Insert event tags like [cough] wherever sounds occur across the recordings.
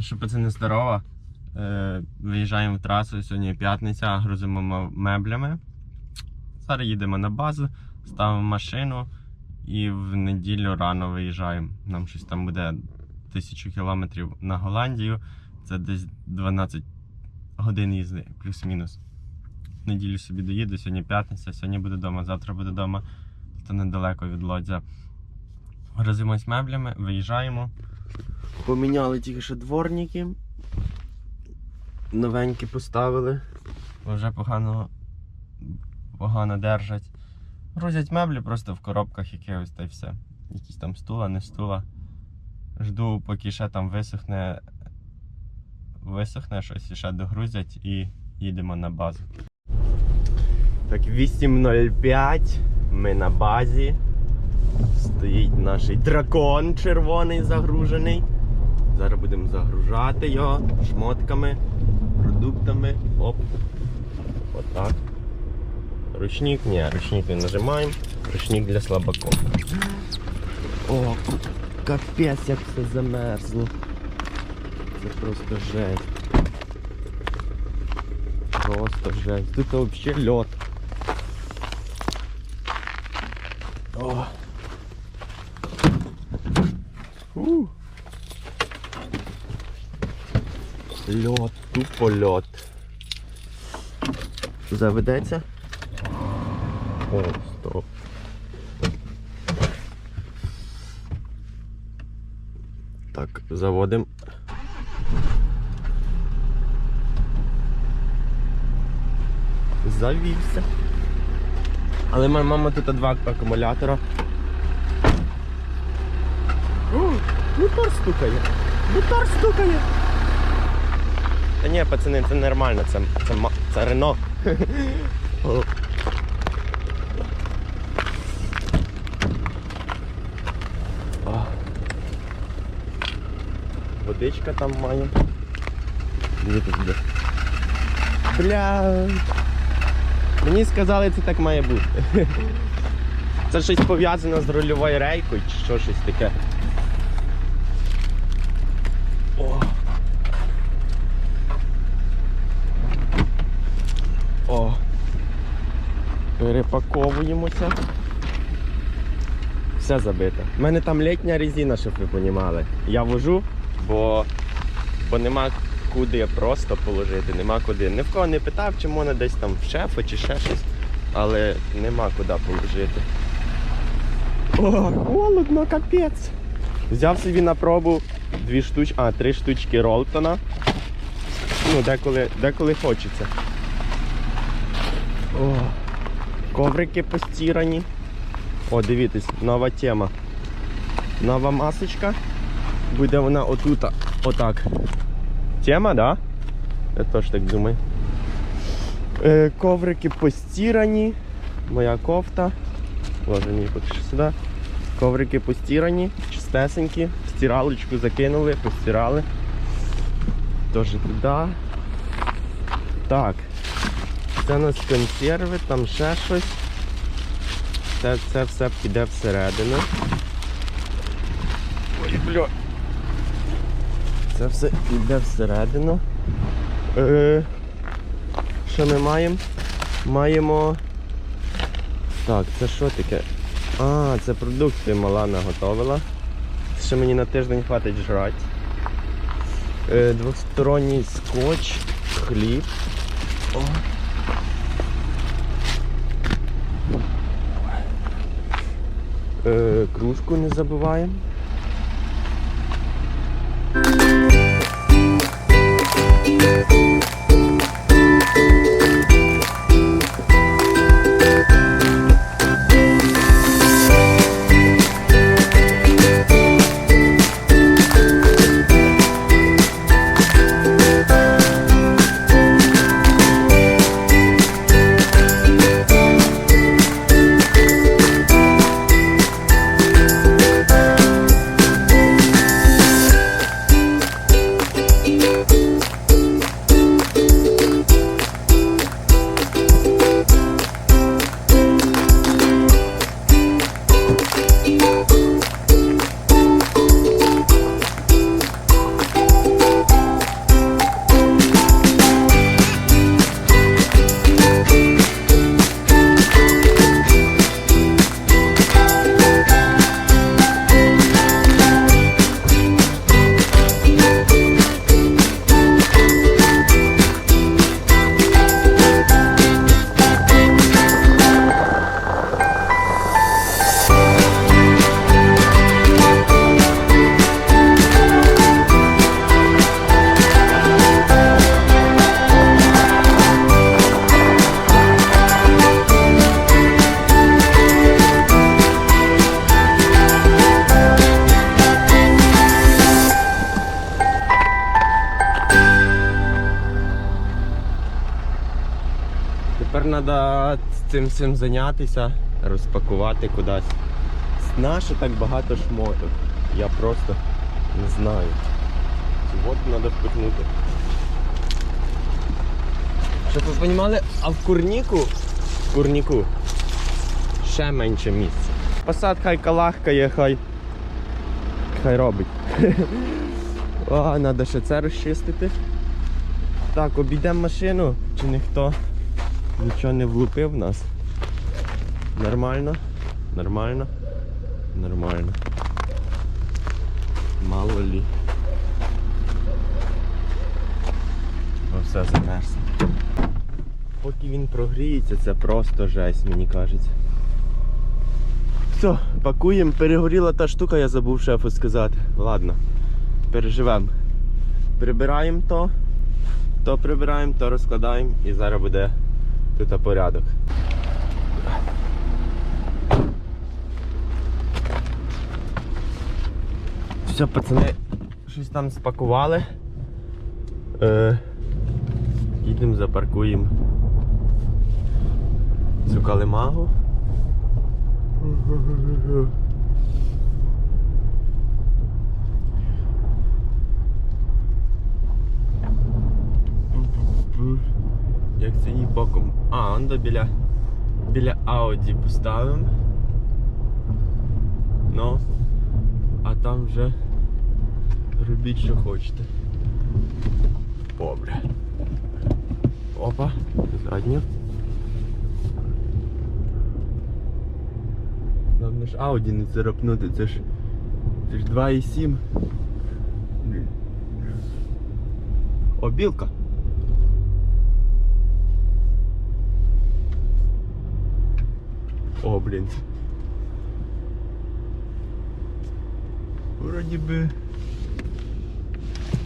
Що пацани здорово. Е, виїжджаємо в трасу. Сьогодні п'ятниця, грузимо меблями. Зараз їдемо на базу, ставимо машину і в неділю рано виїжджаємо. Нам щось там буде тисячу кілометрів на Голландію. Це десь 12 годин їзди, плюс-мінус. В неділю собі доїду, сьогодні п'ятниця, сьогодні буду вдома, завтра буду вдома. Це недалеко від лодзя. Грузимось меблями, виїжджаємо. Поміняли тільки що дворники. Новенькі поставили. Вже погано, погано держать. Грузять меблі просто в коробках якихось та й все. Якісь там стула, не стула. Жду, поки ще там висохне. Висохне щось і ще догрузять і їдемо на базу. Так, 8.05. Ми на базі. Стоїть наш дракон червоний загружений. Зараз будемо загружати його шмотками, продуктами. Оп. Отак. Ручник, ні, ручник не нажимаємо. Ручник для слабаков. О, капець, як все замерзло. Це просто жесть. Просто жесть. Тут взагалі льот. О. Фу. Льот, тупо льот. Заведеться? О, стоп. Так, заводимо. Завівся. Але моя мама тут два акумулятора. О, мотор стукає. Мотор стукає. Та ні, пацани, це нормально, це, це, це Рено. Водичка там має. Дивіться туди. Бля. Мені сказали, це так має бути. Це щось пов'язане з рульовою рейкою чи що щось таке. О. О. Перепаковуємося. Все забито. У мене там літня резина, щоб ви понімали. Я вожу, бо, бо нема куди просто положити, нема куди. Ні в кого не питав, чи можна десь там в шефа чи ще щось, але нема куди положити. О, холодно, капець. Взяв собі на пробу дві штучки, а, три штучки Ролтона. Ну, деколи, деколи хочеться. О, коврики постірані. О, дивіться, нова тема. Нова масочка. Буде вона отута. Отак. Тема, да? Я теж так думаю. Е, коврики постірані. Моя кофта. Ложу мені поки що сюди. Коврики постірані, чистесенькі. Стиралочку закинули, постирали. Теж туди. Так. Це у нас консерви, там ще щось. Це, це все піде всередину. Ой, бля. Це все йде всередину. Е, що ми маємо? Маємо. Так, це що таке? А, це продукти мала наготовила. Ще мені на тиждень хватить жрати. Е, двосторонній скотч, хліб. О. кружку не забуваємо. Треба цим всім зайнятися, розпакувати кудись. Наше так багато шмоток. Я просто не знаю. Воду треба впихнути. Щоб ви розуміли, а в курніку, в курніку ще менше місця. Посад хай калахкає, хай. Хай робить. [laughs] О, треба ще це розчистити. Так, обійдемо машину, чи ніхто нічого не влупив нас. Нормально, нормально, нормально. Мало лі. О, все замерзло. Поки він прогріється, це просто жесть, мені кажеться. Все, пакуємо, перегоріла та штука, я забув шефу сказати. Ладно, переживемо. Прибираємо то, то прибираємо, то розкладаємо і зараз буде тут порядок. Все, пацани, щось там спакували. Е, їдемо, запаркуємо цю калимагу. [laughs] Як це її боком? А, он до біля біля Ауді поставимо. Ну, а там вже робіть, що хочете. Добре. Опа, задню. Нам ж Ауді не царапнути, це ж. Це ж 2,7. О, О, блін. Вроді би.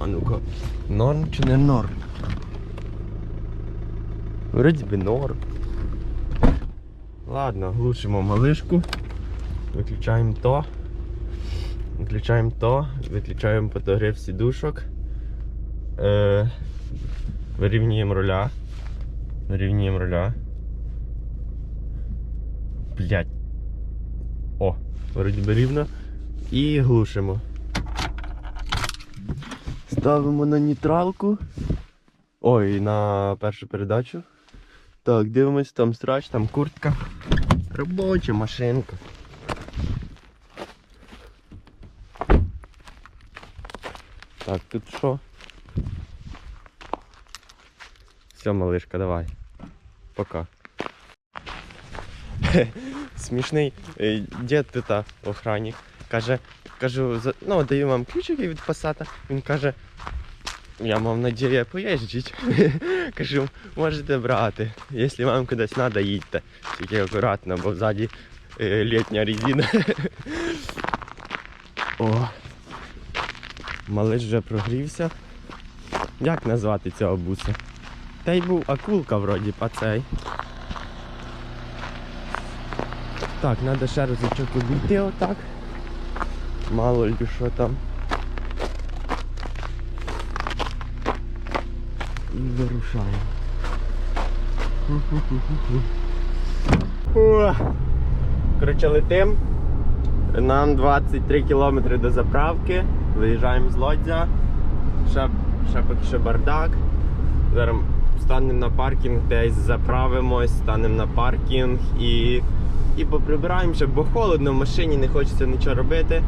А ну-ка. Норм чи не норм? Вроді би норм. Ладно, глушимо малишку. Виключаємо то. Виключаємо то, виключаємо подогрів сідушок. Е, вирівнюємо руля. Вирівнюємо руля. Блять. О, вроді би рівно. І глушимо. Ставимо на нейтралку. Ой, на першу передачу. Так, дивимось, там страч, там куртка. Робоча машинка. Так, тут що? Все, малышка, давай. Пока. [laughs] Смішний е, дід тут охранник. Каже, кажу, ну даю вам ключики від пасата. Він каже, я мав надію поїжджить. [laughs] Кажу, можете брати. Якщо вам кудись треба, їдьте. Тільки акуратно, бо ззаді е, літня резина. [laughs] О. Малиш вже прогрівся. Як назвати цього буса? Та й був акулка вроді, а цей. Так, треба ще разочок обійти отак. Мало ли що там. І вирушаємо. Коротше, летим. Нам 23 кілометри до заправки. Виїжджаємо з Лодзя. Ще, ще поки що бардак. Зараз станемо на паркінг, десь заправимось, станемо на паркінг і, і поприбираємо, ще, бо холодно в машині, не хочеться нічого робити.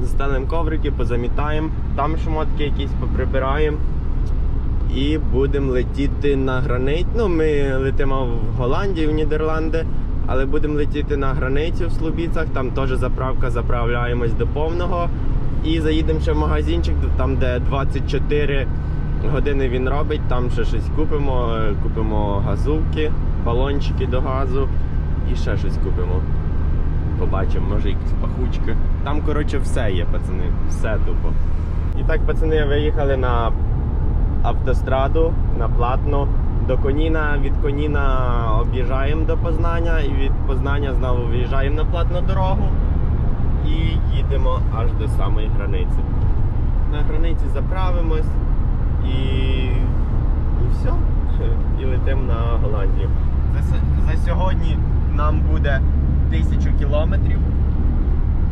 Застанемо коврики, позамітаємо, там шмотки якісь поприбираємо. І будемо летіти на границю. Ну, ми летимо в Голландію, в Нідерланди, але будемо летіти на границю в Слубіцах, там теж заправка, заправляємось до повного. І заїдемо ще в магазинчик, там де 24 години він робить, там ще щось купимо, купимо газовки, балончики до газу і ще щось купимо. Побачимо, може якісь пахучки. Там, коротше, все є, пацани, все тупо. І так, пацани, виїхали на автостраду на платно до Коніна. Від Коніна об'їжджаємо до Познання і від Познання знову виїжджаємо на платну дорогу і їдемо аж до самої границі. На границі заправимось і, і все. [laughs] І летимо на Голландію. За, за сьогодні нам буде тисячу кілометрів.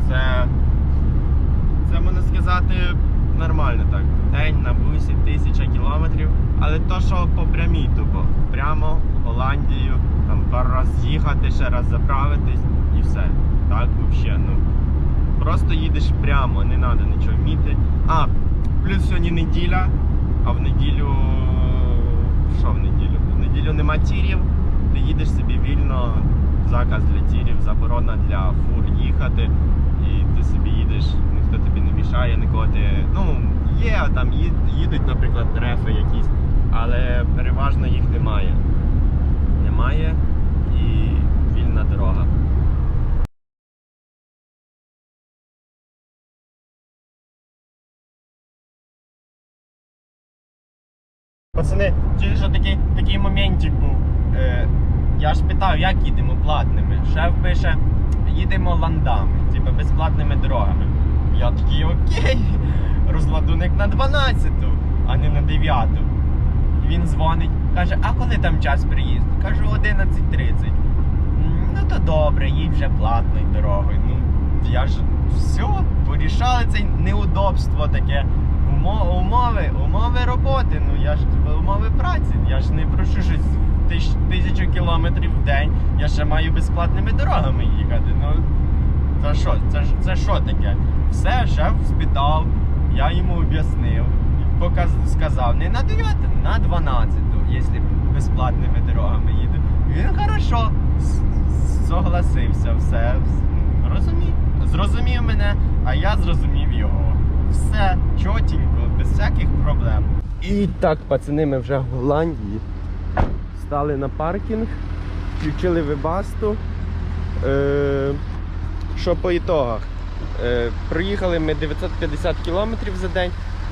Це, це можна сказати нормально так. День на бусі тисяча кілометрів. Але то, що по прямій тупо. Прямо в Голландію, там пару раз їхати, ще раз заправитись і все. Так взагалі, ну. Просто їдеш прямо, не треба нічого вміти. А, плюс сьогодні неділя, а в неділю. Що в неділю? В неділю нема тірів, ти їдеш собі вільно, заказ для тірів, заборона для фур їхати, і ти собі їдеш, ніхто тобі не мішає, нікого ти. Ну, є там їдуть, наприклад, трефи якісь, але переважно їх немає. Немає і вільна дорога. Пацани, тільки що такий, такий моментик був. Е, я ж питав, як їдемо платними. Шеф пише, їдемо ландами, типу безплатними дорогами. Я такий окей, розладунок на 12-ту, а не на 9-ту. Він дзвонить, каже, а коли там час приїзду? Кажу, 11.30. «М, Ну то добре, їдь вже платною дорогою. Ну, я ж все, порішали це неудобство таке. Умови, умови роботи, ну я ж умови праці. Я ж не прошу щось тисяч, тисячу кілометрів в день. Я ще маю безплатними дорогами їхати. Ну це що? Це це що таке? Все, шеф спитав, я йому об'яснив, показ, сказав не на 9, на 12, якщо безплатними дорогами їду. Він хорошо согласився, все. Розумів. Зрозумів мене, а я зрозумів його. Все чотенько, без всяких проблем. І так, пацани, ми вже в Голландії. Стали на паркінг, включили вебасту. Е, що по ітогах? Е, проїхали ми 950 кілометрів за день,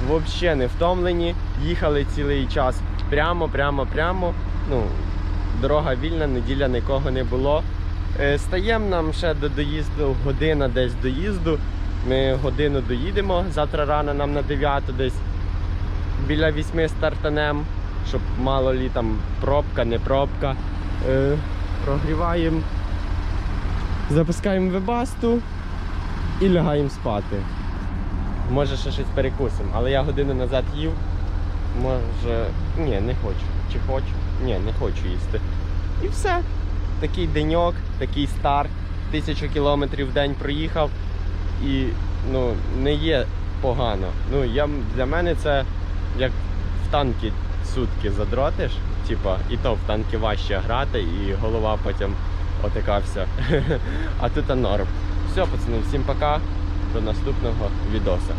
взагалі не втомлені. Їхали цілий час прямо, прямо, прямо. Ну, дорога вільна, неділя нікого не було. Е, Стаємо нам ще до доїзду година десь доїзду. Ми годину доїдемо. Завтра рано нам на 9 десь біля 8 стартанем, щоб мало лі там пробка, не пробка. Е, прогріваємо, запускаємо вебасту і лягаємо спати. Може ще щось перекусимо, але я годину назад їв. Може. Ні, не хочу. Чи хочу? Ні, не хочу їсти. І все. Такий деньок, такий старт. Тисячу кілометрів в день проїхав. І ну, не є погано. Ну, я, для мене це як в танки сутки задротиш. Типа, і то в танки важче грати, і голова потім отака вся. [laughs] А тут норм. Все, пацани, всім пока. До наступного відоса.